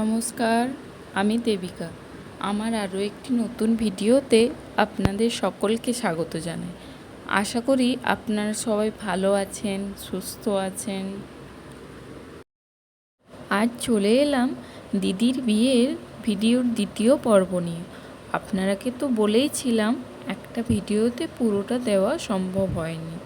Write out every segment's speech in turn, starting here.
নমস্কার, আমি দেবিকা। আমার আরও একটি নতুন ভিডিওতে আপনাদের সকলকে স্বাগত জানাই। আশা করি আপনারা সবাই ভালো আছেন, সুস্থ আছেন। আজ চলে এলাম দিদির বিয়ের ভিডিওর দ্বিতীয় পর্ব নিয়ে। আপনারাকে তো বলেইছিলাম, একটা ভিডিওতে পুরোটা দেওয়া সম্ভব হয়নি।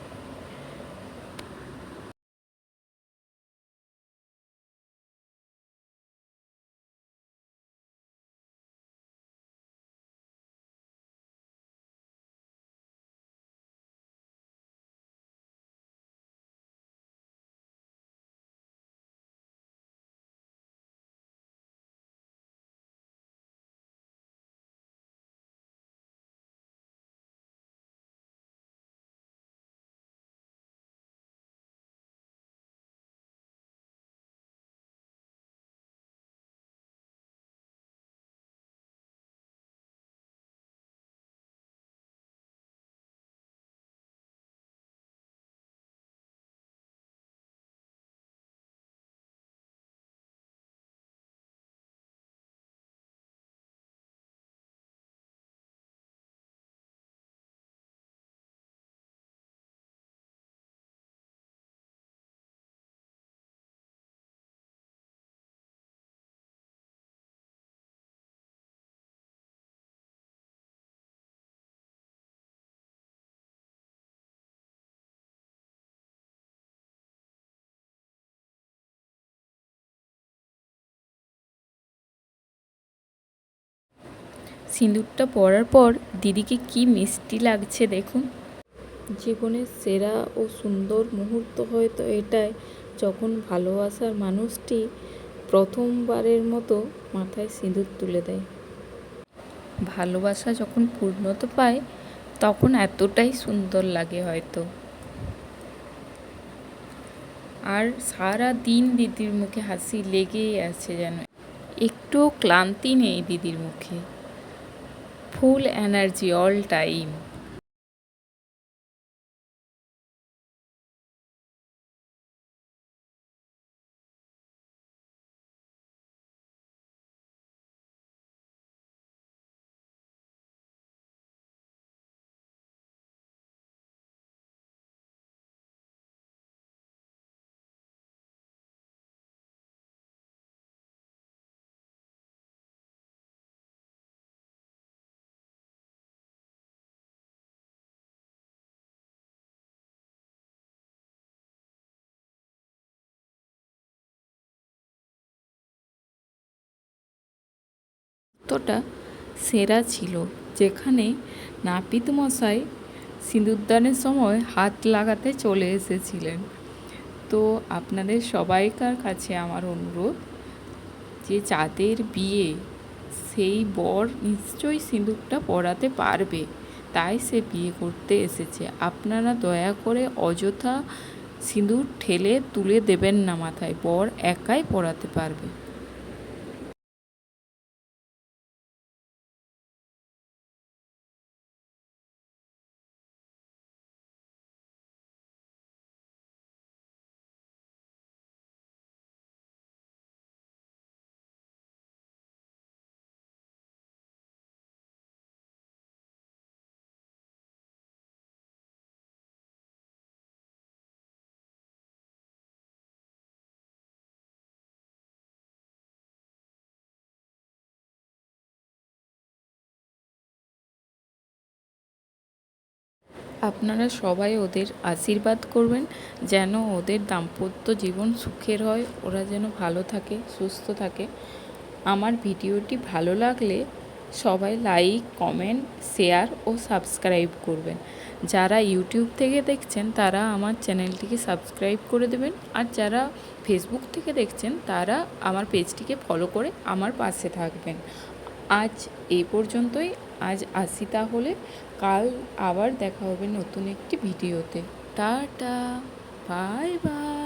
সিঁদুরটা পরার পর দিদিকে কি মিষ্টি লাগছে দেখুন। জীবনের সেরা ও সুন্দর মুহূর্ত হয়তো এটাই। যখন ভালোবাসার মানুষটি প্রথমবারের মতো মাথায় সিঁদুর তুলে দেয়। ভালোবাসা যখন পূর্ণতা পায় তখন এতটাই সুন্দর লাগে হয়তো। আর সারা দিন দিদির মুখে হাসি লেগেই আছে যেন। একটুও ক্লান্তি নেই দিদির মুখে। Full energy all time. মুহূর্তটা সেরা ছিল। যেখানে নাপিত মশাই সিঁদুরদানের সময় হাত লাগাতে চলে এসেছিলেন। তো আপনাদের সবাইকার কাছে আমার অনুরোধ যে যাদের বিয়ে, সেই বর নিশ্চয়ই সিঁদুরটা পরাতে পারবে। তাই সে বিয়ে করতে এসেছে। আপনারা দয়া করে অযথা সিঁদুর ঠেলে তুলে দেবেন না মাথায়। বর একাই পরাতে পারবে। আপনারা সবাই ওদের আশীর্বাদ করবেন, যেন ওদের দাম্পত্য জীবন সুখের হয়, ওরা যেন ভালো থাকে, সুস্থ থাকে। আমার ভিডিওটি ভালো লাগলে সবাই লাইক, কমেন্ট, শেয়ার ও সাবস্ক্রাইব করবেন। যারা ইউটিউব থেকে দেখছেন, তারা আমার চ্যানেলটিকে সাবস্ক্রাইব করে দেবেন। আর যারা ফেসবুক থেকে দেখছেন, তারা আমার পেজটিকে ফলো করে আমার পাশে থাকবেন। আজ এই পর্যন্তই। আজ আসি তাহলে। কাল আবার দেখা হবে নতুন একটি ভিডিওতে। টাটা। Bye bye.